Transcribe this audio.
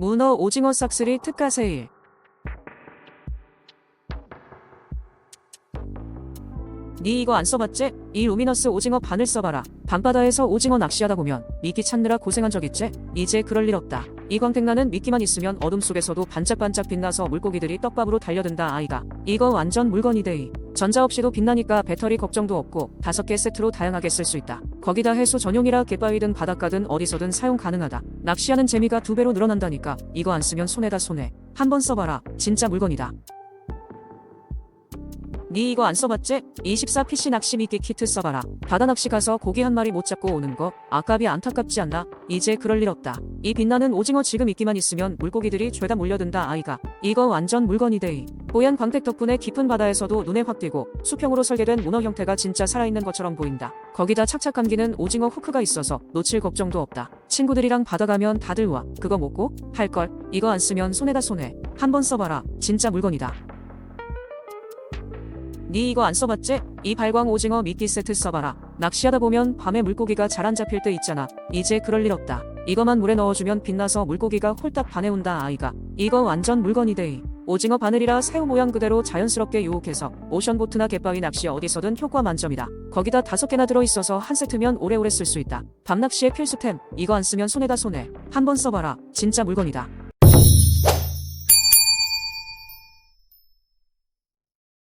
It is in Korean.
문어 오징어 싹쓸이 특가 세일. 니 이거 안 써봤지? 이 루미너스 오징어 바늘 써봐라. 밤바다에서 오징어 낚시하다 보면 미끼 찾느라 고생한 적 있지? 이제 그럴 일 없다. 이 광택나는 미끼만 있으면 어둠 속에서도 반짝반짝 빛나서 물고기들이 떡밥으로 달려든다 아이가. 이거 완전 물건이 데이. 전자 없이도 빛나니까 배터리 걱정도 없고 다섯 개 세트로 다양하게 쓸 수 있다. 거기다 해수 전용이라 갯바위든 바닷가든 어디서든 사용 가능하다. 낚시하는 재미가 두 배로 늘어난다니까. 이거 안 쓰면 손해다 손해. 한번 써봐라. 진짜 물건이다. 니 이거 안 써봤지? 24PC 낚시 미끼 키트 써봐라. 바다 낚시 가서 고기 한 마리 못 잡고 오는 거 아깝이 안타깝지 않나? 이제 그럴 일 없다. 이 빛나는 오징어 지금 미끼만 있으면 물고기들이 죄다 몰려든다 아이가. 이거 완전 물건이 데이. 뽀얀 광택 덕분에 깊은 바다에서도 눈에 확 띄고 수평으로 설계된 문어 형태가 진짜 살아있는 것처럼 보인다. 거기다 착착 감기는 오징어 후크가 있어서 놓칠 걱정도 없다. 친구들이랑 바다 가면 다들 와. 그거 먹고? 할 걸. 이거 안 쓰면 손해다 손해. 한번 써봐라. 진짜 물건이다. 니 이거 안 써봤지? 이 발광 오징어 미끼 세트 써봐라. 낚시하다 보면 밤에 물고기가 잘 안 잡힐 때 있잖아. 이제 그럴 일 없다. 이거만 물에 넣어주면 빛나서 물고기가 홀딱 반해온다 아이가. 이거 완전 물건이 데이. 오징어 바늘이라 새우 모양 그대로 자연스럽게 유혹해서 오션보트나 갯바위 낚시 어디서든 효과 만점이다. 거기다 다섯 개나 들어있어서 한 세트면 오래오래 쓸 수 있다. 밤 낚시의 필수템. 이거 안 쓰면 손해다 손해. 한번 써봐라. 진짜 물건이다.